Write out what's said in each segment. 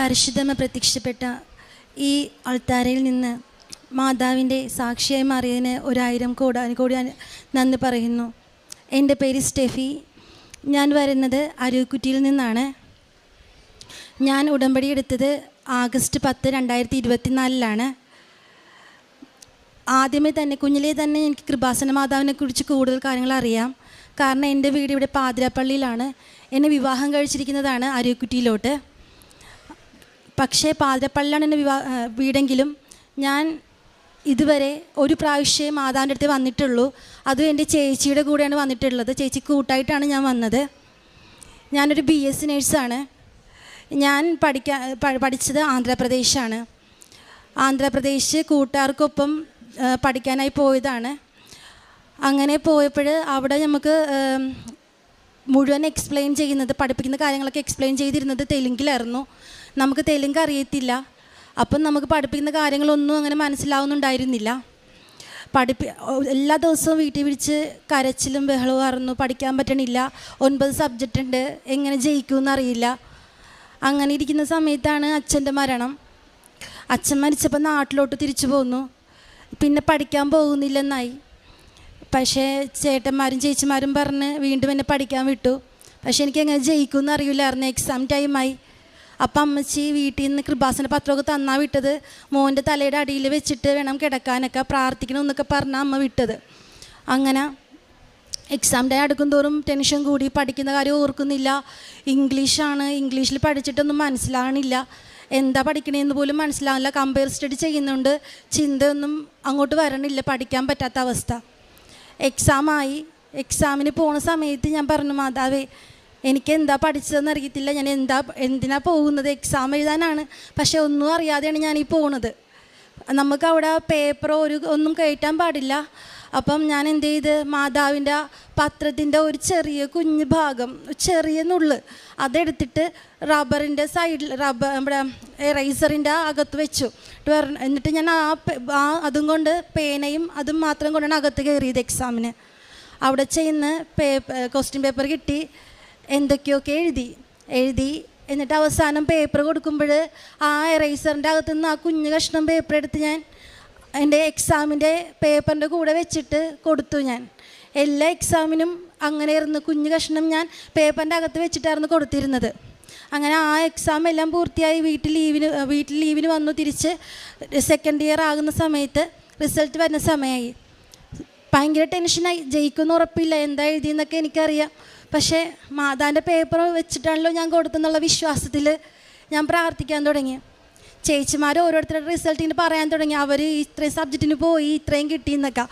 പരിശുദ്ധമ പ്രത്യക്ഷപ്പെട്ട ഈ അൾത്താരയിൽ നിന്ന് മാതാവിന്റെ സാക്ഷിയായി മാറിയതിന് ഒരായിരം കോടി അനു- നന്ദി പറയുന്നു. എന്റെ പേര് സ്റ്റെഫി. ഞാൻ വരുന്നത് അരുക്കുറ്റിയിൽ നിന്നാണ്. ഞാൻ ഉടമ്പടി എടുത്തത് ആഗസ്റ്റ് പത്ത് രണ്ടായിരത്തി ഇരുപത്തിനാലിലാണ്. ആദ്യമേ തന്നെ കുഞ്ഞിലേ തന്നെ എനിക്ക് കൃപാസന മാതാവിനെ കുറിച്ച് കൂടുതൽ കാര്യങ്ങൾ അറിയാം. കാരണം എന്റെ വീട് ഇവിടെ പാതിരാപ്പള്ളിയിലാണ്. എന്നെ വിവാഹം കഴിച്ചിരിക്കുന്നതാണ് അരുക്കുറ്റിയിലോട്ട്. പക്ഷേ പാതിരപ്പള്ളിയാണ് എന്റെ വിവാ വീടെങ്കിലും ഞാൻ ഇതുവരെ ഒരു പ്രാവശ്യം മാതാവിന്റെ അടുത്ത് വന്നിട്ടുള്ളൂ. അതും എന്റെ ചേച്ചിയുടെ കൂടെയാണ് വന്നിട്ടുള്ളത്. ചേച്ചി കൂട്ടായിട്ടാണ് ഞാൻ വന്നത്. ഞാനൊരു ബി എസ് സി നേഴ്സാണ്. ഞാൻ പഠിക്കാൻ പഠിച്ചത് ആന്ധ്രാപ്രദേശാണ്. ആന്ധ്രാപ്രദേശ് കൂട്ടുകാർക്കൊപ്പം പഠിക്കാനായി പോയതാണ്. അങ്ങനെ പോയപ്പോൾ അവിടെ നമുക്ക് മുഴുവൻ എക്സ്പ്ലെയിൻ ചെയ്യുന്നത് പഠിപ്പിക്കുന്ന കാര്യങ്ങളൊക്കെ എക്സ്പ്ലെയിൻ ചെയ്തിരുന്നത് തെലുങ്കിലായിരുന്നു. നമുക്ക് തെലുങ്ക് അറിയത്തില്ല. അപ്പം നമുക്ക് പഠിപ്പിക്കുന്ന കാര്യങ്ങളൊന്നും അങ്ങനെ മനസ്സിലാവുന്നുണ്ടായിരുന്നില്ല. പഠിപ്പി എല്ലാ ദിവസവും വീട്ടിൽ വിളിച്ച് കരച്ചിലും ബഹളവും ആയിരുന്നു പഠിക്കാൻ പറ്റണില്ല. ഒൻപത് സബ്ജക്റ്റ് ഉണ്ട്. എങ്ങനെ ജയിക്കുമെന്ന് അറിയില്ല. അങ്ങനെ ഇരിക്കുന്ന സമയത്താണ് അച്ഛന്റെ മരണം. അച്ഛൻ മരിച്ചപ്പോൾ നാട്ടിലോട്ട് തിരിച്ചു പോന്നു. പിന്നെ പഠിക്കാൻ പോകുന്നില്ലെന്നായി. പക്ഷേ ചേട്ടന്മാരും ചേച്ചിമാരും പറഞ്ഞ് വീണ്ടും എന്നെ പഠിക്കാൻ വിട്ടു. പക്ഷേ എനിക്ക് എങ്ങനെ ജയിക്കുമെന്ന് അറിയില്ലായിരുന്നു. എക്സാം ടൈമായി അപ്പം അമ്മച്ചി വീട്ടിൽ നിന്ന് കൃപാസന പത്രമൊക്കെ തന്നാ വിട്ടത്. മോന്റെ തലയുടെ അടിയിൽ വെച്ചിട്ട് വേണം കിടക്കാനൊക്കെ പ്രാർത്ഥിക്കണമെന്നൊക്കെ പറഞ്ഞാൽ അമ്മ വിട്ടത്. അങ്ങനെ എക്സാം ഡേ അടുക്കും തോറും ടെൻഷൻ കൂടി പഠിക്കുന്ന കാര്യം ഓർക്കുന്നില്ല. ഇംഗ്ലീഷാണ് ഇംഗ്ലീഷിൽ പഠിച്ചിട്ടൊന്നും മനസ്സിലാകണില്ല എന്താ പഠിക്കണേന്ന് പോലും മനസ്സിലാവില്ല കമ്പയർ സ്റ്റഡി ചെയ്യുന്നുണ്ട്. ചിന്തയൊന്നും അങ്ങോട്ട് വരണില്ല പഠിക്കാൻ പറ്റാത്ത അവസ്ഥ. എക്സാമായി എക്സാമിന് പോണ സമയത്ത് ഞാൻ പറഞ്ഞു മാതാവേ എനിക്ക് എന്താ പഠിച്ചതെന്ന് അറിയത്തില്ല. ഞാൻ എന്താ എന്തിനാ പോകുന്നത്? എക്സാം എഴുതാനാണ്. പക്ഷെ ഒന്നും അറിയാതെയാണ് ഞാൻ ഈ പോണത്. നമുക്ക് അവിടെ പേപ്പറോ ഒരു ഒന്നും കയറ്റാൻ പാടില്ല. അപ്പം ഞാൻ എന്ത് ചെയ്ത്? മാതാവിന്റെ പത്രത്തിന്റെ ഒരു ചെറിയ കുഞ്ഞ് ഭാഗം ചെറിയ നുള്ള് അതെടുത്തിട്ട് റബ്ബറിന്റെ സൈഡിൽ റബ്ബർ നമ്മുടെ എറൈസറിന്റെ അകത്ത് വെച്ചു. എന്നിട്ട് ഞാൻ ആ ആ അതും കൊണ്ട് പേനയും അതും മാത്രം കൊണ്ടാണ് അകത്ത് കയറിയത് എക്സാമിന് അവിടെ ചെയ്യുന്ന പേപ്പർ ക്വസ്റ്റ്യൻ പേപ്പർ കിട്ടി. എന്തൊക്കെയൊക്കെ എഴുതി എഴുതി. എന്നിട്ട് അവസാനം പേപ്പർ കൊടുക്കുമ്പോൾ ആ എറൈസറിന്റെ അകത്ത് നിന്ന് ആ കുഞ്ഞു കഷ്ണം പേപ്പർ എടുത്ത് ഞാൻ എന്റെ എക്സാമിന്റെ പേപ്പറിന്റെ കൂടെ വെച്ചിട്ട് കൊടുത്തു ഞാൻ. എല്ലാ എക്സാമിനും അങ്ങനെ ഇരുന്ന് കുഞ്ഞു കഷ്ണം ഞാൻ പേപ്പറിന്റെ അകത്ത് വെച്ചിട്ടായിരുന്നു കൊടുത്തിരുന്നത്. അങ്ങനെ ആ എക്സാം എല്ലാം പൂർത്തിയായി വീട്ടിൽ ലീവിന് വീട്ടിൽ ലീവിന് വന്നു തിരിച്ച് സെക്കൻഡ് ഇയർ ആകുന്ന സമയത്ത് റിസൾട്ട് വരുന്ന സമയമായി. ഭയങ്കര ടെൻഷനായി ജയിക്കുമെന്ന് ഉറപ്പില്ല. എന്താ എഴുതിയെന്നൊക്കെ എനിക്കറിയാം. പക്ഷേ മാതാന്റെ പേപ്പർ വെച്ചിട്ടാണല്ലോ ഞാൻ കൊടുത്തെന്നുള്ള വിശ്വാസത്തിൽ ഞാൻ പ്രാർത്ഥിക്കാൻ തുടങ്ങി. ചേച്ചിമാർ ഓരോരുത്തരുടെ റിസൾട്ടിന് പറയാൻ തുടങ്ങി. അവർ ഇത്രയും സബ്ജക്റ്റിന് പോയി ഇത്രയും കിട്ടിയെന്നൊക്കെ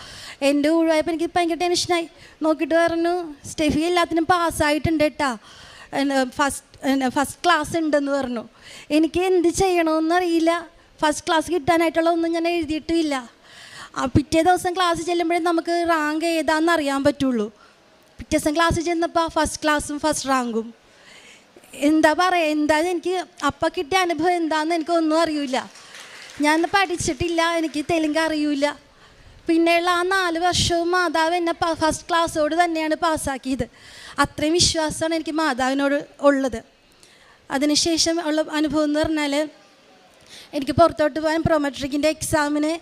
എന്റെ ഉഴുവായപ്പോൾ എനിക്ക് ഭയങ്കര ടെൻഷനായി നോക്കിയിട്ട് പറഞ്ഞു സ്റ്റെഫി എല്ലാത്തിനും പാസ്സായിട്ടുണ്ട് കേട്ടാ ഫസ്റ്റ് ഫസ്റ്റ് ക്ലാസ് ഉണ്ടെന്ന് പറഞ്ഞു. എനിക്ക് എന്ത് ചെയ്യണമെന്നറിയില്ല ഫസ്റ്റ് ക്ലാസ് കിട്ടാനായിട്ടുള്ള ഒന്നും ഞാൻ എഴുതിയിട്ടുമില്ല പിറ്റേ ദിവസം ക്ലാസ് ചെല്ലുമ്പോഴേ നമുക്ക് റാങ്ക് ഏതാണെന്ന് അറിയാൻ പറ്റുള്ളൂ. പിറ്റേ ദിവസം ക്ലാസ്സിൽ ചെന്നപ്പോൾ ഫസ്റ്റ് ക്ലാസ്സും ഫസ്റ്റ് റാങ്കും എന്താ പറയുക എന്താ എനിക്ക് അപ്പം കിട്ടിയ അനുഭവം എന്താണെന്ന് എനിക്കൊന്നും അറിയില്ല ഞാൻ പഠിച്ചിട്ടില്ല എനിക്ക് തെലുങ്ക് അറിയില്ല പിന്നെയുള്ള ആ നാല് വർഷവും മാതാവ് എന്നെ ഫസ്റ്റ് ക്ലാസ്സോട് തന്നെയാണ് പാസ്സാക്കിയത് അത്രയും വിശ്വാസമാണ് എനിക്ക് മാതാവിനോട് ഉള്ളത്. അതിനുശേഷം ഉള്ള അനുഭവം എന്ന് പറഞ്ഞാൽ എനിക്ക് പുറത്തോട്ട് പോകാൻ പ്രൊമെട്രിക്കിന്റെ എക്സാമിന്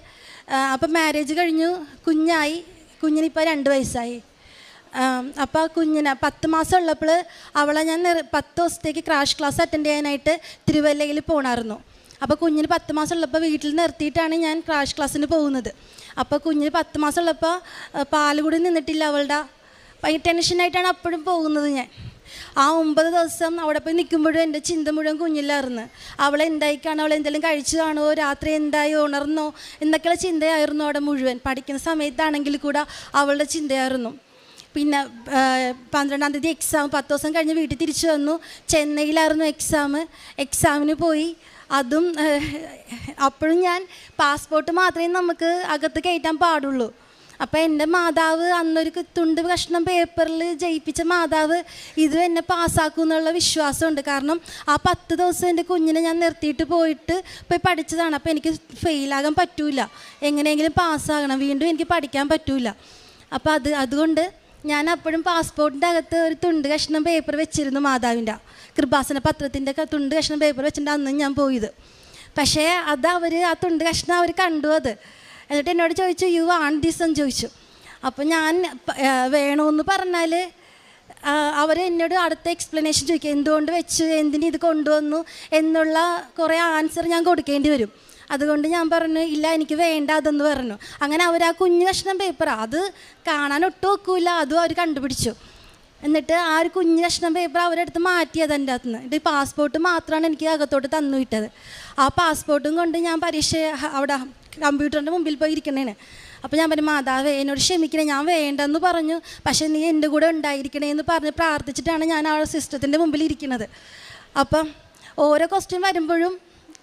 അപ്പം മാരേജ് കഴിഞ്ഞു കുഞ്ഞായി കുഞ്ഞിനിപ്പോൾ രണ്ട് വയസ്സായി. അപ്പോൾ ആ കുഞ്ഞിനെ പത്ത് മാസം ഉള്ളപ്പോൾ അവളെ ഞാൻ പത്ത് ദിവസത്തേക്ക് ക്രാഷ് ക്ലാസ് അറ്റൻഡ് ചെയ്യാനായിട്ട് തിരുവല്ലയിൽ പോണായിരുന്നു. അപ്പോൾ കുഞ്ഞിന് പത്ത് മാസം ഉള്ളപ്പോൾ വീട്ടിൽ നിർത്തിയിട്ടാണ് ഞാൻ ക്രാഷ് ക്ലാസ്സിന് പോകുന്നത്. അപ്പോൾ കുഞ്ഞിന് പത്ത് മാസം ഉള്ളപ്പോൾ പാൽ കൂടി നിന്നിട്ടില്ല അവളുടെ. ഭയങ്കര ടെൻഷനായിട്ടാണ് അപ്പോഴും പോകുന്നത് ഞാൻ. ആ ഒമ്പത് ദിവസം അവിടെ പോയി നിൽക്കുമ്പോഴും എന്റെ ചിന്ത മുഴുവൻ കുഞ്ഞില്ലായിരുന്നു അവളെ എന്തായിക്കാണോ അവളെ എന്തെങ്കിലും കഴിച്ചു കാണുമോ രാത്രി എന്തായി ഉണർന്നോ എന്നൊക്കെയുള്ള ചിന്തയായിരുന്നു അവിടെ മുഴുവൻ. പഠിക്കുന്ന സമയത്താണെങ്കിൽ കൂടെ അവളുടെ ചിന്തയായിരുന്നു. പിന്നെ പന്ത്രണ്ടാം തീയതി എക്സാം പത്ത് ദിവസം കഴിഞ്ഞ് വീട്ടിൽ തിരിച്ചു വന്നു. ചെന്നൈയിലായിരുന്നു എക്സാം എക്സാമിന് പോയി. അതും അപ്പോഴും ഞാൻ പാസ്പോർട്ട് മാത്രമേ നമുക്ക് അകത്ത് കയറ്റാൻ പാടുള്ളൂ. അപ്പോൾ എന്റെ മാതാവ് അന്നൊരു തുണ്ട് കഷ്ണം പേപ്പറിൽ ജയിപ്പിച്ച മാതാവ് ഇത് എന്നെ പാസ്സാക്കും എന്നുള്ള വിശ്വാസമുണ്ട്. കാരണം ആ പത്ത് ദിവസം എന്റെ കുഞ്ഞിനെ ഞാൻ നിർത്തിയിട്ട് പോയിട്ട് പോയി പഠിച്ചതാണ്. അപ്പോൾ എനിക്ക് ഫെയിലാകാൻ പറ്റൂല. എങ്ങനെയെങ്കിലും പാസ്സാകണം വീണ്ടും എനിക്ക് പഠിക്കാൻ പറ്റൂല. അപ്പോൾ അത് അതുകൊണ്ട് ഞാൻ അപ്പോഴും പാസ്പോർട്ടിന്റെ അകത്ത് ഒരു തുണ്ട് കഷ്ണം പേപ്പർ വെച്ചിരുന്നു മാതാവിന്റെ. കൃപാസന പത്രത്തിന്റെ തുണ്ട് കഷ്ണം പേപ്പർ വെച്ചിട്ട് അന്ന് ഞാൻ പോയത്. പക്ഷേ അത് അവർ ആ തുണ്ട് കഷ്ണം അവർ കണ്ടു അത്. എന്നിട്ട് എന്നോട് ചോദിച്ചു യു ആൺ ദിസ് എന്ന് ചോദിച്ചു. അപ്പോൾ ഞാൻ വേണമെന്ന് പറഞ്ഞാൽ അവർ എന്നോട് അടുത്ത എക്സ്പ്ലനേഷൻ ചോദിക്കുക എന്തുകൊണ്ട് വെച്ചു? എന്തിനു ഇത് കൊണ്ടുവന്നു? എന്നുള്ള കുറേ ആൻസർ ഞാൻ കൊടുക്കേണ്ടി വരും. അതുകൊണ്ട് ഞാൻ പറഞ്ഞു ഇല്ല എനിക്ക് വേണ്ട അതെന്ന് പറഞ്ഞു. അങ്ങനെ അവർ ആ കുഞ്ഞു കഷ്ണം പേപ്പർ അത് കാണാൻ ഒട്ടും ഒക്കില്ല അതും അവർ കണ്ടുപിടിച്ചു. എന്നിട്ട് ആ ഒരു കുഞ്ഞു കഷ്ണം പേപ്പർ അവരെടുത്ത് മാറ്റിയത് എന്റെ അകത്ത് നിന്ന് ഇത് പാസ്പോർട്ട് മാത്രമാണ് എനിക്ക് അകത്തോട്ട് തന്നു വിട്ടത്. ആ പാസ്പോർട്ടും കൊണ്ട് ഞാൻ പരീക്ഷ അവിടെ കമ്പ്യൂട്ടറിന്റെ മുമ്പിൽ പോയി ഇരിക്കണേന്. അപ്പോൾ ഞാൻ പറഞ്ഞു മാതാവേ എന്നോട് ക്ഷമിക്കണേ ഞാൻ വേണ്ടെന്ന് പറഞ്ഞു. പക്ഷേ നീ എന്റെ കൂടെ ഉണ്ടായിരിക്കണേ എന്ന് പറഞ്ഞ് പ്രാർത്ഥിച്ചിട്ടാണ് ഞാൻ ആ സിസ്റ്റത്തിന്റെ മുമ്പിൽ ഇരിക്കുന്നത് അപ്പം ഓരോ ക്വസ്റ്റ്യൻ വരുമ്പോഴും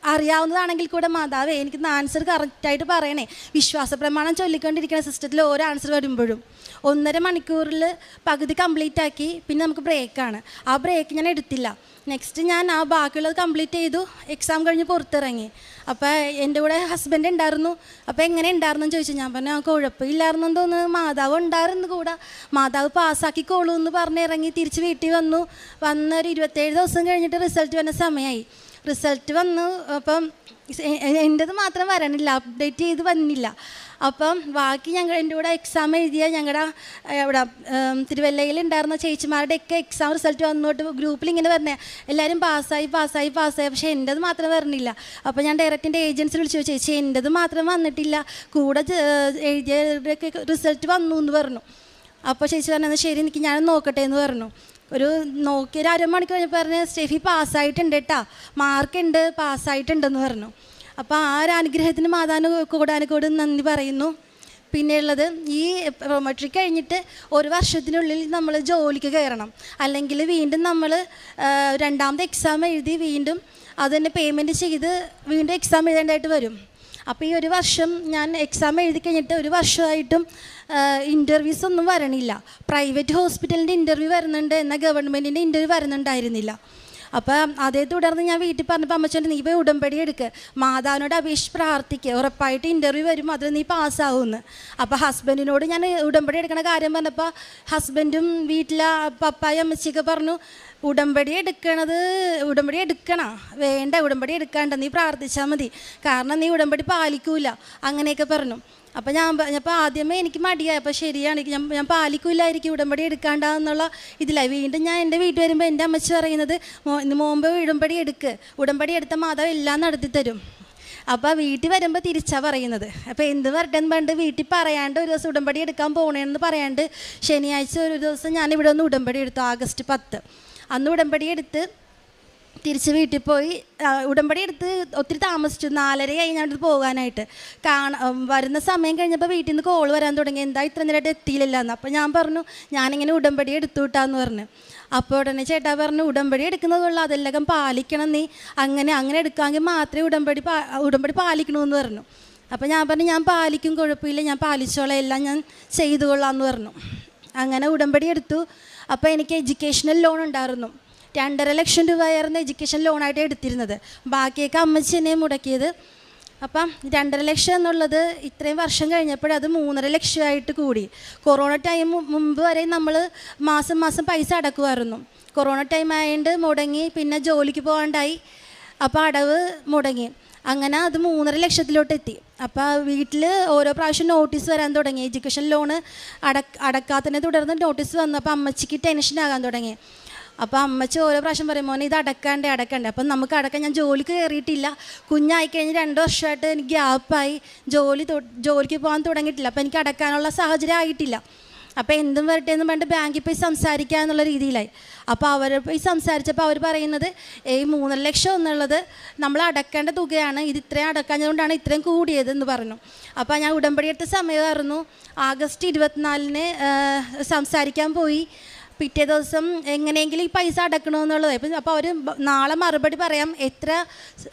അറിയാവുന്നതാണെങ്കിൽ കൂടെ മാതാവേ എനിക്ക് ആൻസർ കറക്റ്റായിട്ട് പറയണേ. വിശ്വാസ പ്രമാണം ചൊല്ലിക്കൊണ്ടിരിക്കുന്ന സിസ്റ്റത്തിൽ ഓരോ ആൻസർ വരുമ്പോഴും. ഒന്നര മണിക്കൂറിൽ പകുതി കംപ്ലീറ്റ് ആക്കി പിന്നെ നമുക്ക് ബ്രേക്കാണ് ആ ബ്രേക്ക് ഞാൻ എടുത്തില്ല. നെക്സ്റ്റ് ഞാൻ ആ ബാക്കിയുള്ളത് കംപ്ലീറ്റ് ചെയ്തു എക്സാം കഴിഞ്ഞ് പുറത്തിറങ്ങി. അപ്പോൾ എന്റെ കൂടെ ഹസ്ബൻഡ് ഉണ്ടായിരുന്നു. അപ്പോൾ എങ്ങനെ ഉണ്ടായിരുന്നു എന്ന് ചോദിച്ചു. ഞാൻ പറഞ്ഞു ആ കുഴപ്പമില്ലായിരുന്നു എന്ന് തോന്നുന്നു. മാതാവ് ഉണ്ടായിരുന്നു കൂടെ. മാതാവ് പാസ്സാക്കിക്കോളൂ എന്ന് പറഞ്ഞ് ഇറങ്ങി തിരിച്ച് വീട്ടിൽ വന്നു. വന്നൊരു ഇരുപത്തേഴ് ദിവസം കഴിഞ്ഞിട്ട് റിസൾട്ട് വരുന്ന സമയമായി റിസൾട്ട് വന്നു. അപ്പം എന്റെത് മാത്രം വരണില്ല. അപ്ഡേറ്റ് ചെയ്ത് വന്നില്ല. അപ്പം ബാക്കി ഞങ്ങൾ എന്റെ കൂടെ എക്സാം എഴുതിയ ഞങ്ങളുടെ ഇവിടെ തിരുവല്ലയിൽ ഉണ്ടായിരുന്ന ചേച്ചിമാരുടെയൊക്കെ എക്സാം റിസൾട്ട് വന്നോട്ട് ഗ്രൂപ്പിൽ ഇങ്ങനെ വരണേ. എല്ലാവരും പാസ്സായി പാസ്സായി പാസ്സായി. പക്ഷേ എന്റെത് മാത്രം വരണില്ല. അപ്പോൾ ഞാൻ ഡയറക്റ്റ് ഡയറക്റ്റിന്റെ ഏജൻസി വിളിച്ചു. ചേച്ചി എന്റെത് മാത്രം വന്നിട്ടില്ല. കൂടെ എഴുതിയവരുടെയൊക്കെ റിസൾട്ട് വന്നു എന്ന് പറഞ്ഞു. അപ്പോൾ ചേച്ചി പറഞ്ഞത് ശരി എനിക്ക് ഞാൻ നോക്കട്ടെ എന്ന് പറഞ്ഞു. ഒരു നോക്കി ഒരു അരമണിക്കൂർ കഴിഞ്ഞപ്പോൾ പറഞ്ഞ് സ്റ്റെഫി പാസ്സായിട്ടുണ്ട് കേട്ടാ മാർക്കുണ്ട് പാസ്സായിട്ടുണ്ടെന്ന് പറഞ്ഞു. അപ്പോൾ ആ ഒരു അനുഗ്രഹത്തിന് മാതാന് കൂടാനുകൂട് നന്ദി പറയുന്നു. പിന്നെയുള്ളത് ഈ മെട്രിക് കഴിഞ്ഞിട്ട് ഒരു വർഷത്തിനുള്ളിൽ നമ്മൾ ജോലിക്ക് കയറണം. അല്ലെങ്കിൽ വീണ്ടും നമ്മൾ രണ്ടാമത്തെ എക്സാം എഴുതി വീണ്ടും അതിന് പേയ്മെന്റ് ചെയ്ത് വീണ്ടും എക്സാം എഴുതേണ്ടതായിട്ട് വരും. അപ്പോൾ ഈ ഒരു വർഷം ഞാൻ എക്സാം എഴുതി കഴിഞ്ഞിട്ട് ഒരു വർഷമായിട്ടും ഇന്റർവ്യൂസ് ഒന്നും വരണില്ല. പ്രൈവറ്റ് ഹോസ്പിറ്റലിന്റെ ഇന്റർവ്യൂ വരുന്നുണ്ട് എന്നാൽ ഗവൺമെന്റിന്റെ ഇന്റർവ്യൂ വരുന്നുണ്ടായിരുന്നില്ല. അപ്പം അതേ തുടർന്ന് ഞാൻ വീട്ടിൽ പറഞ്ഞപ്പോൾ അമ്മച്ചോന്റെ നീ പോയി ഉടമ്പടി എടുക്കുക മാതാവിനോട് അപേക്ഷിച്ച് പ്രാർത്ഥിക്കുക ഉറപ്പായിട്ട് ഇന്റർവ്യൂ വരും. അതിൽ നീ പാസ്സാവുമെന്ന് അപ്പോൾ ഹസ്ബൻഡിനോട് ഞാൻ ഉടമ്പടി എടുക്കണ കാര്യം പറഞ്ഞപ്പോൾ ഹസ്ബൻഡും വീട്ടിലെ പപ്പായ അമ്മച്ചിയൊക്കെ പറഞ്ഞു ഉടമ്പടി എടുക്കണത് ഉടമ്പടി എടുക്കണ. വേണ്ട ഉടമ്പടി എടുക്കാണ്ട നീ പ്രാർത്ഥിച്ചാൽ മതി. കാരണം നീ ഉടമ്പടി പാലിക്കൂല. അങ്ങനെയൊക്കെ പറഞ്ഞു. അപ്പം ഞാൻ അപ്പോൾ ആദ്യമേ എനിക്ക് മടിയായി. അപ്പോൾ ശരിയാണ് ഞാൻ ഞാൻ പാലിക്കൂലായിരിക്കും ഉടമ്പടി എടുക്കാണ്ടെന്നുള്ള ഇതിലായി. വീണ്ടും ഞാൻ എന്റെ വീട്ടിൽ വരുമ്പോൾ എന്റെ അമ്മച്ചി പറയുന്നത് "മോ- മോമ്പ് ഉടമ്പടി എടുക്ക്. ഉടമ്പടി എടുത്ത മാതാവ് എല്ലാം നടത്തി തരും. അപ്പോൾ വീട്ടിൽ വരുമ്പോൾ തിരിച്ചാ പറയുന്നത്. അപ്പോൾ എന്ത് വരട്ടെന്ന് പണ്ട് വീട്ടിൽ പറയാണ്ട് ഒരു ദിവസം ഉടമ്പടി എടുക്കാൻ പോകണേന്ന് പറയാണ്ട് ശനിയാഴ്ച ഒരു ദിവസം ഞാൻ ഇവിടെ ഒന്ന് ഉടമ്പടി എടുത്തു ആഗസ്റ്റ് പത്ത്. അന്ന് ഉടമ്പടി എടുത്ത് തിരിച്ച് വീട്ടിൽ പോയി ഉടമ്പടി എടുത്ത് ഒത്തിരി താമസിച്ചു. നാലരയായി കഴിഞ്ഞിട്ട് പോകാനായിട്ട്. കാണ വരുന്ന സമയം കഴിഞ്ഞപ്പോൾ വീട്ടിൽ നിന്ന് കോൾ വരാൻ തുടങ്ങി. എന്താ ഇത്ര നേരമായിട്ട് എത്തിയില്ല എന്ന് അപ്പോൾ ഞാൻ പറഞ്ഞു ഞാനിങ്ങനെ ഉടമ്പടി എടുത്തു വിട്ടാന്ന് പറഞ്ഞു. അപ്പോൾ ഉടനെ ചേട്ടാ പറഞ്ഞു ഉടമ്പടി എടുക്കുന്നത് കൊള്ളാം. അതെല്ലാം പാലിക്കണം നീ. അങ്ങനെ അങ്ങനെ എടുക്കാമെങ്കിൽ മാത്രമേ ഉടമ്പടി പാ ഉടമ്പടി പാലിക്കണമെന്ന് പറഞ്ഞു. അപ്പോൾ ഞാൻ പറഞ്ഞു ഞാൻ പാലിക്കും കുഴപ്പമില്ല. ഞാൻ പാലിച്ചോളാം. എല്ലാം ഞാൻ ചെയ്തു കൊള്ളാമെന്ന് പറഞ്ഞു. അങ്ങനെ ഉടമ്പടി എടുത്തു. അപ്പോൾ എനിക്ക് എഡ്യൂക്കേഷണൽ ലോൺ ഉണ്ടായിരുന്നു. രണ്ടര ലക്ഷം രൂപയായിരുന്നു എഡ്യൂക്കേഷൻ ലോണായിട്ട് എടുത്തിരുന്നത്. ബാക്കിയൊക്കെ അമ്മച്ചി തന്നെ മുടക്കിയത്. അപ്പം രണ്ടര ലക്ഷം എന്നുള്ളത് ഇത്രയും വർഷം കഴിഞ്ഞപ്പോൾ അത് മൂന്നര ലക്ഷമായിട്ട് കൂടി. കൊറോണ ടൈം മുമ്പ് വരെ നമ്മൾ മാസം മാസം പൈസ അടക്കുമായിരുന്നു. കൊറോണ ടൈം ആയതുകൊണ്ട് മുടങ്ങി പിന്നെ ജോലിക്ക് പോകാണ്ടായി. അപ്പോൾ അടവ് മുടങ്ങി. അങ്ങനെ അത് മൂന്നര ലക്ഷത്തിലോട്ട് എത്തി അപ്പോൾ വീട്ടിൽ ഓരോ പ്രാവശ്യം നോട്ടീസ് വരാൻ തുടങ്ങി. എഡ്യൂക്കേഷൻ ലോണ് അടക്ക അടക്കാത്തതിനെ തുടർന്ന് നോട്ടീസ് വന്നു അപ്പോൾ അമ്മച്ചിക്ക് ആകാൻ തുടങ്ങി. അപ്പോൾ അമ്മച്ചി ഓരോ പ്രാവശ്യം പറയും മോനെ ഇത് അടക്കാണ്ട് അടക്കണ്ടേ. അപ്പം നമുക്ക് അടക്കാൻ ഞാൻ ജോലിക്ക് കയറിയിട്ടില്ല കുഞ്ഞായി കഴിഞ്ഞ് രണ്ട് വർഷമായിട്ട് എനിക്ക് ഗ്യാപ്പായി. ജോലി ജോലിക്ക് പോകാൻ തുടങ്ങിയിട്ടില്ല. അപ്പോൾ എനിക്ക് അടക്കാനുള്ള സാഹചര്യം ആയിട്ടില്ല. അപ്പോൾ എന്തും വരട്ടെ എന്ന് പറഞ്ഞിട്ട് ബാങ്കിൽ പോയി സംസാരിക്കുക എന്നുള്ള രീതിയിലായി. അപ്പോൾ അവർ പോയി സംസാരിച്ചപ്പോൾ അവർ പറയുന്നത് ഈ മൂന്നര ലക്ഷം എന്നുള്ളത് നമ്മൾ അടക്കേണ്ട തുകയാണ്. ഇത് ഇത്രയും അടക്കാഞ്ഞതുകൊണ്ടാണ് ഇത്രയും കൂടിയത് എന്ന് പറഞ്ഞു. അപ്പോൾ ഞാൻ ഉടമ്പടി എടുത്ത സമയമായിരുന്നു. ആഗസ്റ്റ് ഇരുപത്തിനാലിന് സംസാരിക്കാൻ പോയി. പിറ്റേ ദിവസം എങ്ങനെയെങ്കിലും ഈ പൈസ അടക്കണമെന്നുള്ളത് അപ്പോൾ അവർ നാളെ മറുപടി പറയാം എത്ര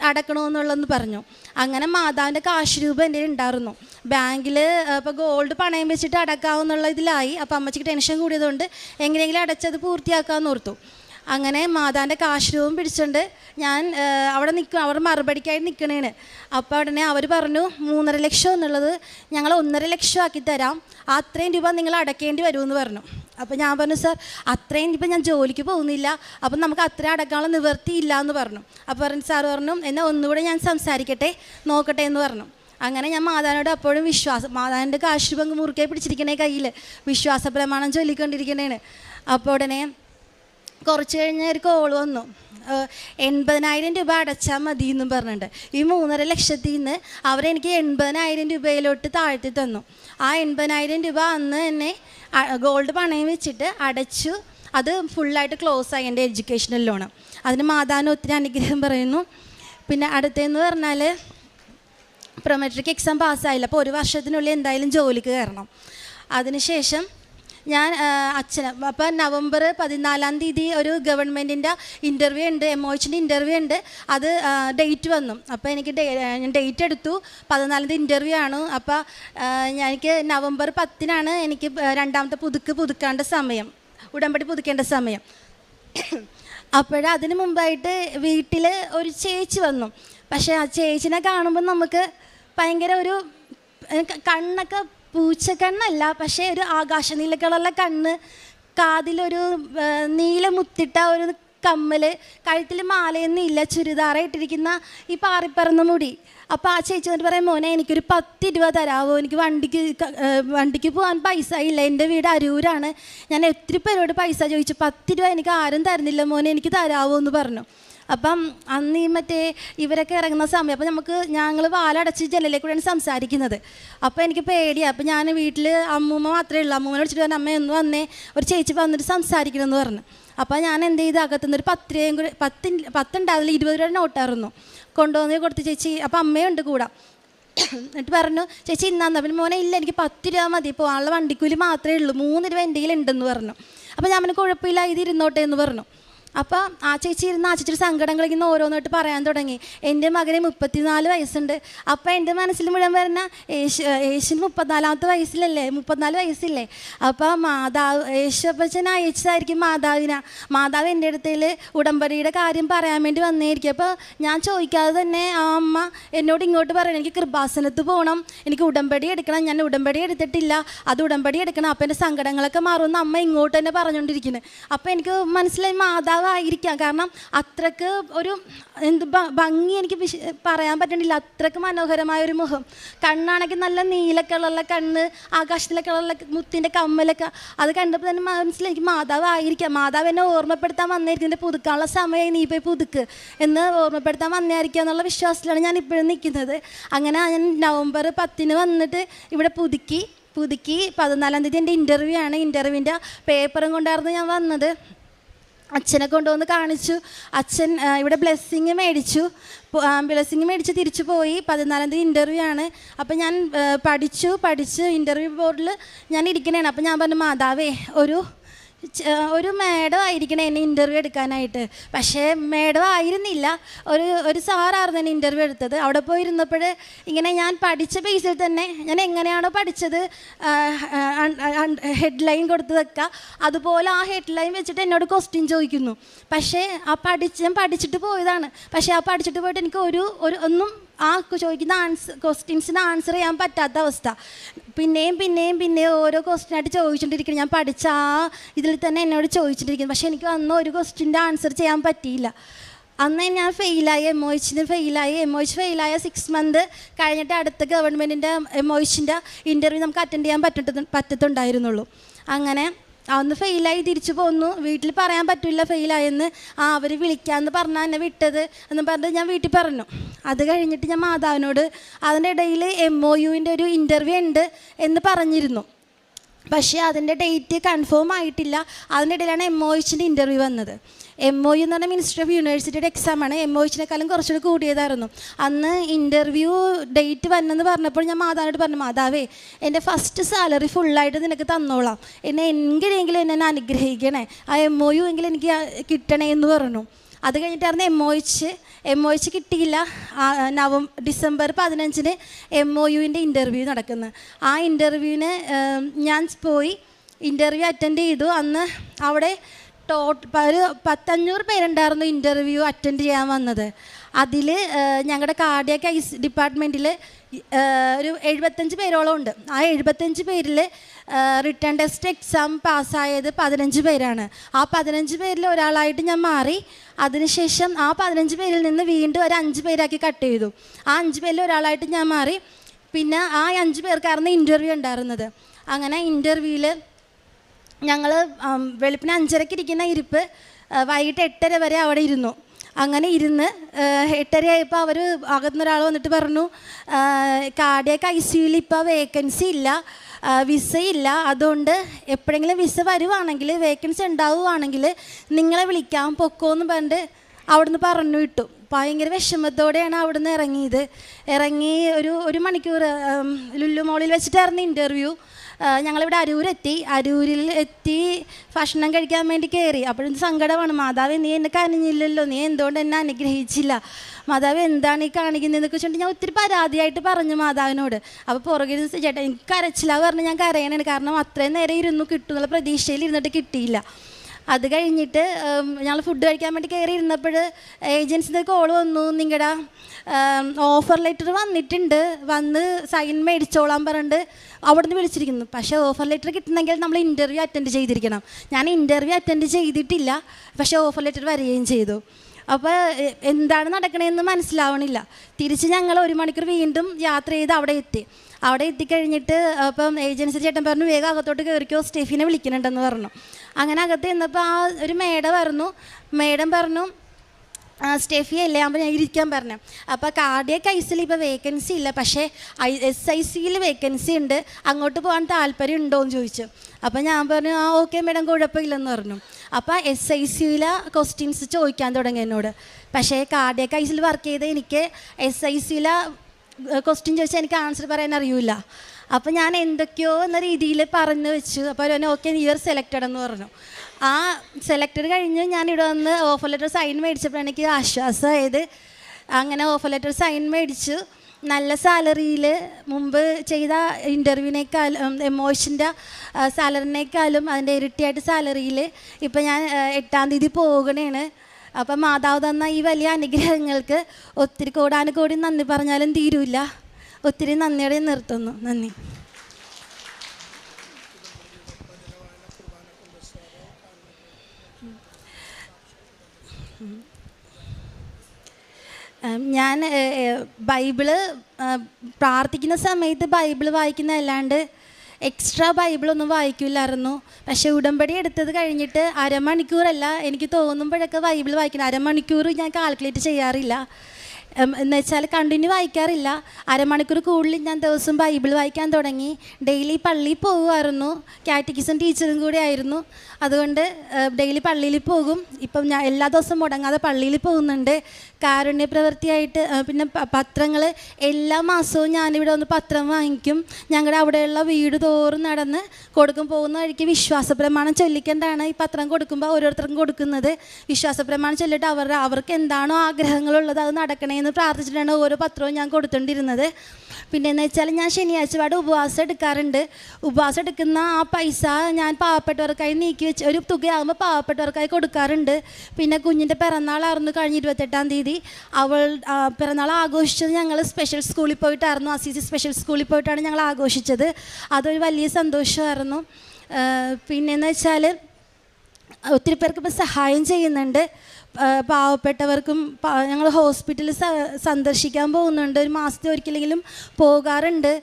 അടക്കണമെന്നുള്ളതെന്ന് പറഞ്ഞു. അങ്ങനെ മാതാവിന്റെ കാശ് രൂപ എന്റെ ഉണ്ടായിരുന്നു. ബാങ്കിൽ ഇപ്പോൾ ഗോൾഡ് പണയം വെച്ചിട്ട് അടക്കാവുന്നുള്ള ഇതിലായി. അപ്പോൾ അമ്മച്ചിക്ക് ടെൻഷൻ കൂടിയതുകൊണ്ട് എങ്ങനെയെങ്കിലും അടച്ചത് പൂർത്തിയാക്കാമെന്ന് ഓർത്തു. അങ്ങനെ മാതാന്റെ കാശ്രൂപം പിടിച്ചുകൊണ്ട് ഞാൻ അവിടെ നിൽക്കും അവിടെ മറുപടിക്കായിട്ട് നിൽക്കണേണ് അപ്പോൾ ഉടനെ അവർ പറഞ്ഞു മൂന്നര ലക്ഷം എന്നുള്ളത് ഞങ്ങൾ ഒന്നര ലക്ഷം ആക്കി തരാം. അത്രയും രൂപ നിങ്ങൾ അടയ്ക്കേണ്ടി വരുമെന്ന് പറഞ്ഞു. അപ്പോൾ ഞാൻ പറഞ്ഞു സർ അത്രയും ഇപ്പം ഞാൻ ജോലിക്ക് പോകുന്നില്ല. അപ്പം നമുക്ക് അത്രയും അടക്കാനുള്ള നിവൃത്തി ഇല്ല എന്ന് പറഞ്ഞു. അപ്പോൾ പറഞ്ഞു സാർ പറഞ്ഞു എന്നാൽ ഒന്നുകൂടെ ഞാൻ സംസാരിക്കട്ടെ നോക്കട്ടെ എന്ന് പറഞ്ഞു. അങ്ങനെ ഞാൻ മാതാവിനോട് അപ്പോഴും വിശ്വാസം മാതാവിന്റെ കാശ് പങ്ക് മുറുകെ പിടിച്ചിരിക്കണേ കയ്യിൽ വിശ്വാസ പ്രമാണം ചൊല്ലിക്കൊണ്ടിരിക്കണേണ്. അപ്പോൾ ഉടനെ കുറച്ച് കഴിഞ്ഞ് ഒരു കോൾ വന്നു. എൺപതിനായിരം രൂപ അടച്ചാൽ മതി എന്നും പറഞ്ഞിട്ടുണ്ട് ഈ മൂന്നര ലക്ഷത്തിൽ നിന്ന് അവരെനിക്ക് എൺപതിനായിരം രൂപയിലോട്ട് താഴ്ത്തി തന്നു. ആ എൺപതിനായിരം രൂപ അന്ന് തന്നെ ഗോൾഡ് പണയം വെച്ചിട്ട് അടച്ചു. അത് ഫുള്ളായിട്ട് ക്ലോസ് ആയി എന്റെ എഡ്യൂക്കേഷണൽ ലോണ് അതിന് മാതാവിന് ഒത്തിരി അനുഗ്രഹം പറയുന്നു. പിന്നെ അടുത്തതെന്ന് പറഞ്ഞാൽ പ്രൊമെട്രിക് എക്സാം പാസ്സായില്ല അപ്പോൾ ഒരു വർഷത്തിനുള്ളിൽ എന്തായാലും ജോലിക്ക് കയറണം. അതിനുശേഷം ഞാൻ അച്ഛന്. അപ്പോൾ നവംബർ പതിനാലാം തീയതി ഒരു ഗവൺമെന്റിന്റെ ഇന്റർവ്യൂ ഉണ്ട് എം ഒ എച്ചിന്റെ ഇന്റർവ്യൂ ഉണ്ട്. അത് ഡേറ്റ് വന്നു. അപ്പോൾ എനിക്ക് ഡേറ്റ് എടുത്തു. പതിനാലാം തീയതി ഇന്റർവ്യൂ ആണ്. അപ്പോൾ എനിക്ക് നവംബർ പത്തിനാണ് എനിക്ക് രണ്ടാമത്തെ പുതുക്ക് പുതുക്കേണ്ട സമയം. ഉടമ്പടി പുതുക്കേണ്ട സമയം. അപ്പോഴ അതിന് മുമ്പായിട്ട് വീട്ടിൽ ഒരു ചേച്ചി വന്നു. പക്ഷേ ആ ചേച്ചിനെ കാണുമ്പോൾ നമുക്ക് ഭയങ്കര ഒരു കണ്ണൊക്കെ പൂച്ചക്കണ്ണല്ല പക്ഷേ ഒരു ആകാശ നീല കളറിലെ കണ്ണ് കാതിലൊരു നീലമുത്തിട്ട നീല മുത്തിട്ട ഒരു കമ്മൽ കഴുത്തിൽ മാലയൊന്നും ഇല്ല ചുരിദാറ ഇട്ടിരിക്കുന്ന ഈ പാറിപ്പറന്ന മുടി. അപ്പോൾ ആ ചേച്ചി എന്നിട്ട് പറയാം മോനെ എനിക്കൊരു പത്ത് രൂപ തരാവോ? എനിക്ക് വണ്ടിക്ക് വണ്ടിക്ക് പോകാൻ പൈസ ഇല്ല. എന്റെ വീട് അരൂരാണ്. ഞാൻ ഒത്തിരി പേരോട് പൈസ ചോദിച്ചു. പത്ത് രൂപ എനിക്ക് ആരും തരുന്നില്ല. മോനെ എനിക്ക് തരാവോ? എന്ന് പറഞ്ഞു. അപ്പം അന്ന് ഈ മറ്റേ ഇവരൊക്കെ ഇറങ്ങുന്ന സമയം അപ്പം നമുക്ക് ഞങ്ങൾ വാലടച്ച് ജനലിലേക്ക് കൂടെയാണ് സംസാരിക്കുന്നത്. അപ്പോൾ എനിക്ക് പേടിയാണ് അപ്പം ഞാൻ വീട്ടിൽ അമ്മൂമ്മ മാത്രമേ ഉള്ളൂ. അമ്മൂമ്മ വിളിച്ചിട്ട് പറഞ്ഞു അമ്മ എന്നു വന്നേ. ഒരു ചേച്ചി വന്നിട്ട് സംസാരിക്കണമെന്ന് പറഞ്ഞു. അപ്പോൾ ഞാൻ എന്ത് ചെയ്ത്? അകത്തുനിന്ന് ഒരു പത്ത് രൂപയും കൂടി പത്ത് പത്തുണ്ടായിരുന്നില്ല ഇരുപത് രൂപ നോട്ടായിരുന്നു കൊണ്ടുവന്ന് കൊടുത്ത് ചേച്ചി അപ്പം അമ്മയുണ്ട് കൂടെ. എന്നിട്ട് പറഞ്ഞു ചേച്ചി ഇന്നാന്ന് അപ്പം മോനെ ഇല്ല എനിക്ക് പത്ത് രൂപ മതി. ഇപ്പോൾ ആളുടെ വണ്ടിക്കൂലി മാത്രമേ ഉള്ളൂ. മൂന്ന് രൂപ എന്റെ കയ്യിലുണ്ടെന്ന് പറഞ്ഞു. അപ്പോൾ ഞാൻ അവന് കുഴപ്പമില്ല. ഇത് ഇരുന്നോട്ടെ എന്ന് പറഞ്ഞു. അപ്പോൾ ആ ചേച്ചി ഇരുന്ന് ആ ചേച്ചിയുടെ സങ്കടങ്ങൾ ഇങ്ങനെ ഓരോന്നായിട്ട് പറയാൻ തുടങ്ങി. എന്റെ മകന് മുപ്പത്തിനാല് വയസ്സുണ്ട്. അപ്പോൾ എന്റെ മനസ്സിൽ മുഴുവൻ വരുന്ന യേശു യേശുന് മുപ്പത്തിനാലാമത്തെ വയസ്സിലല്ലേ? മുപ്പത്തിനാല് വയസ്സില്ലേ? അപ്പോൾ മാതാവ് യേശു അപ്പച്ചൻ അയച്ചതായിരിക്കും മാതാവിന. മാതാവ് എന്റെ അടുത്തേൽ ഉടമ്പടിയുടെ കാര്യം പറയാൻ വേണ്ടി വന്നേയിരിക്കും അപ്പോൾ ഞാൻ ചോദിക്കാതെ തന്നെ ആ അമ്മ എന്നോട് ഇങ്ങോട്ട് പറയണം. എനിക്ക് കൃപാസനത്ത് പോകണം. എനിക്ക് ഉടമ്പടി എടുക്കണം. ഞാൻ ഉടമ്പടി എടുത്തിട്ടില്ല. അത് ഉടമ്പടി എടുക്കണം. അപ്പോൾ എന്റെ സങ്കടങ്ങളൊക്കെ മാറുമെന്ന് അമ്മ ഇങ്ങോട്ട് തന്നെ പറഞ്ഞുകൊണ്ടിരിക്കുന്നത് അപ്പോൾ എനിക്ക് മനസ്സിലായി മാതാവായിരിക്കാം കാരണം അത്രയ്ക്ക് ഒരു എന്ത് ഭംഗി എനിക്ക് വിശ പറയാൻ പറ്റണില്ല. അത്രയ്ക്ക് മനോഹരമായ ഒരു മുഖം. കണ്ണാണെങ്കിൽ നല്ല നീല കളറിലെ കണ്ണ് ആകാശത്തിലെ കളറിലെ മുത്തിന്റെ കമ്മലൊക്കെ. അത് കണ്ടപ്പോൾ തന്നെ മനസ്സിലായി എനിക്ക് മാതാവായിരിക്കാം. മാതാവ് എന്നെ ഓർമ്മപ്പെടുത്താൻ വന്നായിരിക്കും എന്റെ പുതുക്കാനുള്ള സമയം നീ പോയി പുതുക്ക് എന്ന് ഓർമ്മപ്പെടുത്താൻ വന്നായിരിക്കുക എന്നുള്ള വിശ്വാസത്തിലാണ് ഞാൻ ഇപ്പോഴും നിൽക്കുന്നത്. അങ്ങനെ ഞാൻ നവംബർ പത്തിന് വന്നിട്ട് ഇവിടെ പുതുക്കി പുതുക്കി പതിനാലാം തീയതി എന്റെ ഇന്റർവ്യൂ ആണ്. ഇന്റർവ്യൂവിന്റെ പേപ്പറും കൊണ്ടായിരുന്നു ഞാൻ വന്നത്. അച്ഛനെ കൊണ്ടുവന്ന് കാണിച്ചു. അച്ഛൻ ഇവിടെ ബ്ലെസ്സിങ് മേടിച്ചു. ബ്ലെസ്സിങ് മേടിച്ച് തിരിച്ചു പോയി. പതിനാലാം തീയതി ഇന്റർവ്യൂ ആണ്. അപ്പം ഞാൻ പഠിച്ചു പഠിച്ച് ഇന്റർവ്യൂ ബോർഡിൽ ഞാൻ ഇരിക്കണേണ്. അപ്പം ഞാൻ പറഞ്ഞു മാതാവേ ഒരു ഒരു മേഡം ആയിരിക്കണം എന്നെ ഇന്റർവ്യൂ എടുക്കാനായിട്ട്. പക്ഷേ മേഡം ആയിരുന്നില്ല. ഒരു ഒരു സാറായിരുന്നു എന്നെ ഇന്റർവ്യൂ എടുത്തത്. അവിടെ പോയി ഇരുന്നപ്പോൾ ഇങ്ങനെ ഞാൻ പഠിച്ച ബേസിൽ തന്നെ ഞാൻ എങ്ങനെയാണോ പഠിച്ചത് ഹെഡ്ലൈൻ കൊടുത്ത് വെക്കുക അതുപോലെ ആ ഹെഡ്ലൈൻ വെച്ചിട്ട് എന്നോട് ക്വസ്റ്റ്യൻ ചോദിക്കുന്നു. പക്ഷേ ആ പഠിച്ച് ഞാൻ പഠിച്ചിട്ട് പോയതാണ്. പക്ഷേ ആ പഠിച്ചിട്ട് പോയിട്ട് എനിക്ക് ഒരു ഒരു ഒന്നും ആ ചോദിക്കുന്ന ആൻസർ ക്വസ്റ്റ്യൻസിന് ആൻസർ ചെയ്യാൻ പറ്റാത്ത അവസ്ഥ. പിന്നെയും പിന്നെയും പിന്നെയും ഓരോ ക്വസ്റ്റ്യനായിട്ട് ചോദിച്ചുകൊണ്ടിരിക്കണം ഞാൻ പഠിച്ച ആ ഇതിൽ തന്നെ എന്നോട് ചോദിച്ചിട്ടിരിക്കുന്നു പക്ഷേ എനിക്ക് അന്ന് ഒരു ക്വസ്റ്റ്യന്റെ ആൻസർ ചെയ്യാൻ പറ്റിയില്ല. അന്ന് ഞാൻ ഫെയിലായി എം ഒ എച്ചിന് ഫെയിലായി എം ഒ എച്ച് ഫെയിലായ സിക്സ് മന്ത് കഴിഞ്ഞിട്ട് അടുത്ത ഗവൺമെന്റിന്റെ എം ഒ എച്ചിന്റെ ഇന്റർവ്യൂ നമുക്ക് അറ്റൻഡ് ചെയ്യാൻ പറ്റ പറ്റത്തുണ്ടായിരുന്നുള്ളൂ. അങ്ങനെ അന്ന് ഫെയിലായി തിരിച്ചു പോന്നു. വീട്ടിൽ പറയാൻ പറ്റില്ല ഫെയിലായെന്ന് ആ അവർ വിളിക്കാമെന്ന് പറഞ്ഞാൽ എന്നെ വിട്ടത് എന്ന് പറഞ്ഞിട്ട് ഞാൻ വീട്ടിൽ പറഞ്ഞു. അത് കഴിഞ്ഞിട്ട് ഞാൻ മാതാവിനോട് അതിന്റെ ഇടയിൽ എം ഒ യുവിന്റെ ഒരു ഇന്റർവ്യൂ ഉണ്ട് എന്ന് പറഞ്ഞിരുന്നു. പക്ഷേ അതിന്റെ ഡേറ്റ് കൺഫേം ആയിട്ടില്ല. അതിന്റെ ഇടയിലാണ് എം ഒ എച്ചിന്റെ ഇന്റർവ്യൂ വന്നത് എം ഒ എന്ന് പറഞ്ഞാൽ മിനിസ്റ്റർ ഓഫ് യൂണിവേഴ്സിറ്റിയുടെ എക്സാമാണ് എം ഒ എച്ചിനേക്കാളും കുറച്ചുകൂടി കൂടിയതായിരുന്നു. അന്ന് ഇന്റർവ്യൂ ഡേറ്റ് വന്നെന്ന് പറഞ്ഞപ്പോൾ ഞാൻ മാതാവിനോട് പറഞ്ഞു മാതാവേ എന്റെ ഫസ്റ്റ് സാലറി ഫുള്ളായിട്ട് നിനക്ക് തന്നോളാം. എന്നെ എങ്ങനെയെങ്കിലും എന്നെ അനുഗ്രഹിക്കണേ. ആ എം ഒ യു എങ്കിലും എനിക്ക് കിട്ടണേ എന്ന് പറഞ്ഞു. അത് കഴിഞ്ഞിട്ടായിരുന്നു M O H M O H കിട്ടിയില്ല. നവം ഡിസംബർ പതിനഞ്ചിന് എം ഒ യുവിന്റെ ഇന്റർവ്യൂ നടക്കുന്നത് ആ ഇന്റർവ്യൂവിന് ഞാൻ പോയി ഇന്റർവ്യൂ അറ്റൻഡ് ചെയ്തു. അന്ന് അവിടെ ടോട്ട് ഒരു പത്തഞ്ഞൂറ് പേരുണ്ടായിരുന്നു ഇന്റർവ്യൂ അറ്റൻഡ് ചെയ്യാൻ വന്നത്. അതിൽ ഞങ്ങളുടെ കാർഡിയക് ഐസ് ഡിപ്പാർട്ട്മെന്റിൽ ഒരു എഴുപത്തഞ്ച് പേരോളം ഉണ്ട്. ആ എഴുപത്തഞ്ച് പേരിൽ റിട്ടേൺ ടെസ്റ്റ് എക്സാം പാസ്സായത് പതിനഞ്ച് പേരാണ്. ആ പതിനഞ്ച് പേരിൽ ഒരാളായിട്ട് ഞാൻ മാറി. അതിനുശേഷം ആ പതിനഞ്ച് പേരിൽ നിന്ന് വീണ്ടും ഒരു അഞ്ച് പേരാക്കി കട്ട് ചെയ്തു. ആ അഞ്ച് പേരിൽ ഒരാളായിട്ട് ഞാൻ മാറി. പിന്നെ ആ അഞ്ച് പേർക്കായിരുന്നു ഇന്റർവ്യൂ ഉണ്ടായിരുന്നത്. അങ്ങനെ ഇന്റർവ്യൂവിൽ ഞങ്ങൾ വെളുപ്പിന് അഞ്ചരയ്ക്ക് ഇരിക്കുന്ന ഇരിപ്പ് വൈകിട്ട് എട്ടര വരെ അവിടെ ഇരുന്നു. അങ്ങനെ ഇരുന്ന് എട്ടരയായപ്പോൾ അവർ അകത്തുനിന്നൊരാൾ വന്നിട്ട് പറഞ്ഞു കാർഡിയക്ക് ഐ സിയുയിൽ ഇപ്പോൾ വേക്കൻസി ഇല്ല വിസ വിസയില്ല അതുകൊണ്ട് എപ്പോഴെങ്കിലും വിസ വരുവാണെങ്കിൽ വേക്കൻസി ഉണ്ടാവുകയാണെങ്കിൽ നിങ്ങളെ വിളിക്കാൻ പൊക്കോന്ന് പറഞ്ഞിട്ട് അവിടുന്ന് പറഞ്ഞു വിട്ടു. ഭയങ്കര വിഷമത്തോടെയാണ് അവിടുന്ന് ഇറങ്ങിയത്. ഇറങ്ങി ഒരു ഒരു മണിക്കൂർ ലുല്ലു മോളിൽ വെച്ചിട്ടായിരുന്നു ഇന്റർവ്യൂ ഞങ്ങളിവിടെ അരൂരെത്തി. അരൂരിൽ എത്തി ഭക്ഷണം കഴിക്കാൻ വേണ്ടി കയറി അപ്പോഴും സങ്കടമാണ്. മാതാവ് നീ എന്നെ കനിഞ്ഞില്ലല്ലോ നീ എന്തുകൊണ്ട് എന്നെ അനുഗ്രഹിച്ചില്ല? മാതാവ് എന്താണ് ഈ കാണിക്കുന്നതെന്നൊക്കെ വെച്ചിട്ട് ഞാൻ ഒത്തിരി പരാതിയായിട്ട് പറഞ്ഞു മാതാവിനോട്. അപ്പോൾ പുറകിൽ ചേട്ടാ എനിക്ക് കരച്ചില്ല പറഞ്ഞ് ഞാൻ കരയണേ കാരണം അത്രയും നേരം ഇരുന്നു കിട്ടും എന്നുള്ള പ്രതീക്ഷയിൽ ഇരുന്നിട്ട് കിട്ടിയില്ല. അത് കഴിഞ്ഞിട്ട് ഞങ്ങൾ ഫുഡ് കഴിക്കാൻ വേണ്ടി കയറി ഇരുന്നപ്പോൾ ഏജൻസിന്റെ കോൾ വന്നു നിങ്ങളുടെ ഓഫർ ലെറ്റർ വന്നിട്ടുണ്ട്. വന്ന് സൈൻ മേടിച്ചോളാൻ പറഞ്ഞിട്ട് അവിടെ നിന്ന് വിളിച്ചിരിക്കുന്നു. പക്ഷേ ഓഫർ ലെറ്റർ കിട്ടുന്നെങ്കിൽ നമ്മൾ ഇന്റർവ്യൂ അറ്റൻഡ് ചെയ്തിരിക്കണം. ഞാൻ ഇന്റർവ്യൂ അറ്റൻഡ് ചെയ്തിട്ടില്ല പക്ഷേ ഓഫർ ലെറ്റർ വരികയും ചെയ്തു. അപ്പോൾ എന്താണ് നടക്കണതെന്ന് മനസ്സിലാവണില്ല. തിരിച്ച് ഞങ്ങൾ ഒരു മണിക്കൂർ വീണ്ടും യാത്ര ചെയ്ത് അവിടെ എത്തി. അവിടെ എത്തിക്കഴിഞ്ഞിട്ട് അപ്പം ഏജൻസി ചേട്ടൻ പറഞ്ഞു വേഗം അകത്തോട്ട് കയറിക്കോ സ്റ്റെഫിനെ വിളിക്കുന്നുണ്ടെന്ന് പറഞ്ഞു. അങ്ങനെ അകത്ത് ചെന്നപ്പോൾ ആ ഒരു മേഡം പറഞ്ഞു മേഡം പറഞ്ഞു സ്റ്റെഫി അല്ലേ? അപ്പോൾ ഞാൻ ഇരിക്കാൻ പറഞ്ഞു. അപ്പോൾ കാർഡിയക്ക് ഐ സിയിൽ ഇപ്പോൾ വേക്കൻസി ഇല്ല. പക്ഷേ ഐ എസ് ഐ സിയിൽ വേക്കൻസി ഉണ്ട്. അങ്ങോട്ട് പോകാൻ താല്പര്യം ഉണ്ടോ എന്ന് ചോദിച്ചു. അപ്പോൾ ഞാൻ പറഞ്ഞു ആ ഓക്കെ മേഡം കുഴപ്പമില്ലെന്ന് പറഞ്ഞു. അപ്പോൾ എസ് ഐ സിയിലെ ക്വസ്റ്റ്യൻസ് ചോദിക്കാൻ തുടങ്ങി എന്നോട്. പക്ഷേ കാർഡിയക്ക് ഐ സിയിൽ വർക്ക് ചെയ്ത് എനിക്ക് എസ് ഐ സിയിലെ ക്വസ്റ്റ്യൻ ചോദിച്ചാൽ എനിക്ക് ആൻസർ പറയാൻ അറിയില്ല അപ്പോൾ ഞാൻ എന്തൊക്കെയോ എന്ന രീതിയിൽ പറഞ്ഞു വെച്ചു. അപ്പോൾ അവർ ഓക്കെ ഇയർ സെലക്റ്റഡ് എന്ന് പറഞ്ഞു. ആ സെലക്ടർ കഴിഞ്ഞ് ഞാൻ ഇവിടെ വന്ന് ഓഫർ ലെറ്റർ സൈൻ മേടിച്ചപ്പോൾ എനിക്ക് ആശ്വാസമായത് അങ്ങനെ ഓഫർ ലെറ്റർ സൈൻ മേടിച്ചു നല്ല സാലറിയിൽ മുമ്പ് ചെയ്ത ഇന്റർവ്യൂവിനേക്കാളും എമോഷന്റെ സാലറിനേക്കാളും അതിന്റെ ഇരട്ടിയായിട്ട് സാലറിയിൽ ഇപ്പം ഞാൻ എട്ടാം തീയതി പോകണേണ്. അപ്പം മാതാവ് തന്ന ഈ വലിയ അനുഗ്രഹങ്ങൾക്ക് ഒത്തിരി കോടാനുകോടി നന്ദി പറഞ്ഞാലും തീരൂല. ഒത്തിരി നന്ദിയോടെ നിർത്തുന്നു. നന്ദി. ഞാൻ ബൈബിൾ പ്രാർത്ഥിക്കുന്ന സമയത്ത് ബൈബിൾ വായിക്കുന്ന അല്ലാണ്ട് എക്സ്ട്രാ ബൈബിളൊന്നും വായിക്കില്ലായിരുന്നു. പക്ഷെ ഉടമ്പടി എടുത്തത് കഴിഞ്ഞിട്ട് അരമണിക്കൂറല്ല എനിക്ക് തോന്നുമ്പോഴൊക്കെ ബൈബിൾ വായിക്കണം. അരമണിക്കൂർ ഞാൻ കാൽക്കുലേറ്റ് ചെയ്യാറില്ല. എന്ന് വെച്ചാൽ കണ്ടിന്യൂ വായിക്കാറില്ല. അരമണിക്കൂർ കൂടുതൽ ഞാൻ ദിവസം ബൈബിൾ വായിക്കാൻ തുടങ്ങി. ഡെയിലി പള്ളിയിൽ പോകുമായിരുന്നു. കാറ്റഗിസം ടീച്ചറും കൂടെ ആയിരുന്നു. അതുകൊണ്ട് ഡെയിലി പള്ളിയിൽ പോകും. ഇപ്പം ഞാൻ എല്ലാ ദിവസവും മുടങ്ങാതെ പള്ളിയിൽ പോകുന്നുണ്ട്. കാരുണ്യ പ്രവൃത്തിയായിട്ട് പിന്നെ പത്രങ്ങൾ എല്ലാ മാസവും ഞാനിവിടെ ഒന്ന് പത്രം വാങ്ങിക്കും. ഞങ്ങളുടെ അവിടെയുള്ള വീട് തോറും നടന്ന് കൊടുക്കും. പോകുന്ന വഴിക്ക് വിശ്വാസ പ്രമാണം ഈ പത്രം കൊടുക്കുമ്പോൾ ഓരോരുത്തർക്കും കൊടുക്കുന്നത്. വിശ്വാസ പ്രമാണം ചൊല്ലിട്ട് അവരുടെ അവർക്ക് എന്താണോ ആഗ്രഹങ്ങളുള്ളത് അത് നടക്കണേന്ന് പ്രാർത്ഥിച്ചിട്ടാണ് ഓരോ പത്രവും ഞാൻ കൊടുത്തുകൊണ്ടിരുന്നത് പിന്നെ എന്ന് വെച്ചാൽ ഞാൻ ശനിയാഴ്ച പാട് ഉപവാസം എടുക്കാറുണ്ട്. ഉപവാസം എടുക്കുന്ന ആ പൈസ ഞാൻ പാവപ്പെട്ടവർക്കായി നീക്കി വെച്ച് ഒരു തുകയാകുമ്പോൾ പാവപ്പെട്ടവർക്കായി കൊടുക്കാറുണ്ട്. പിന്നെ കുഞ്ഞിന്റെ പിറന്നാളായിരുന്നു കഴിഞ്ഞ ഇരുപത്തെട്ടാം തീയതി. അവൾ ആ, പിറന്നാൾ ആഘോഷിച്ചത് ഞങ്ങൾ സ്പെഷ്യൽ സ്കൂളിൽ പോയിട്ടായിരുന്നു. അസീസി സ്പെഷ്യൽ സ്കൂളിൽ പോയിട്ടാണ് ഞങ്ങൾ ആഘോഷിച്ചത്. അതൊരു വലിയ സന്തോഷമായിരുന്നു. പിന്നെയെന്ന് വെച്ചാൽ ഒത്തിരി പേർക്ക് ഇപ്പോൾ സഹായം ചെയ്യുന്നുണ്ട്. പാവപ്പെട്ടവർക്കും ഞങ്ങൾ ഹോസ്പിറ്റലിൽ സന്ദർശിക്കാൻ പോകുന്നുണ്ട്. ഒരു മാസത്തിൽ ഒരിക്കലെങ്കിലും പോകാറുണ്ട്.